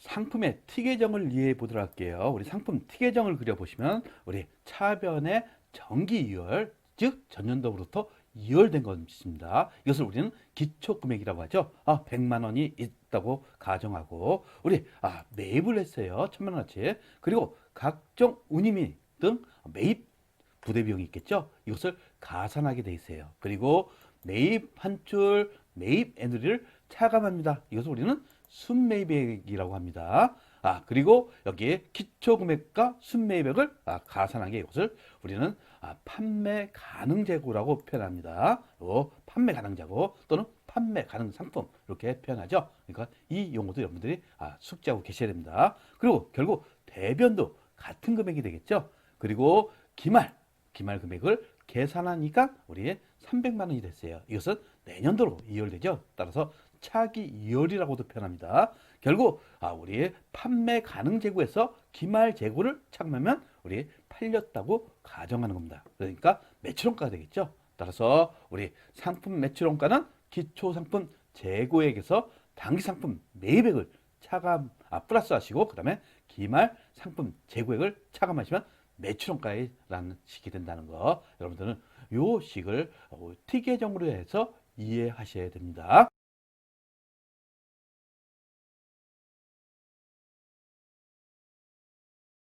상품의 티계정을 이해해 보도록 할게요. 우리 상품 티계정을 그려보시면 우리 차변의 정기 2월, 즉 전년도부터 2월된 것입니다. 이것을 우리는 기초 금액이라고 하죠. 아, 100만 원이 있다고 가정하고 우리 아, 매입을 했어요. 천만 원어치. 그리고 각종 운임이 등 매입 부대 비용이 있겠죠. 이것을 가산하게 돼 있어요. 그리고 매입 환출, 매입 애누리를 차감합니다. 이것을 우리는 순매입액이라고 합니다. 아 그리고 여기에 기초 금액과 순매입액을 아, 가산하게 이것을 우리는 아, 판매 가능 재고라고 표현합니다. 요 판매 가능 재고 또는 판매 가능 상품 이렇게 표현하죠. 그러니까 이 용어도 여러분들이 아, 숙지하고 계셔야 됩니다. 그리고 결국 대변도 같은 금액이 되겠죠. 그리고 기말 기말 금액을 계산하니까 우리 300만 원이 됐어요. 이것은 내년도로 이월되죠. 따라서 차기 이월이라고도 표현합니다. 결국 아 우리 판매 가능 재고에서 기말 재고를 차감하면 우리 팔렸다고 가정하는 겁니다. 그러니까 매출원가가 되겠죠. 따라서 우리 상품 매출원가는 기초 상품 재고액에서 단기 상품 매입액을 차감 아 플러스 하시고 그다음에 기말 상품 재고액을 차감하시면 매출원가라는 식이 된다는 거 여러분들은 요 식을 어, 티계정으로 해서 이해하셔야 됩니다.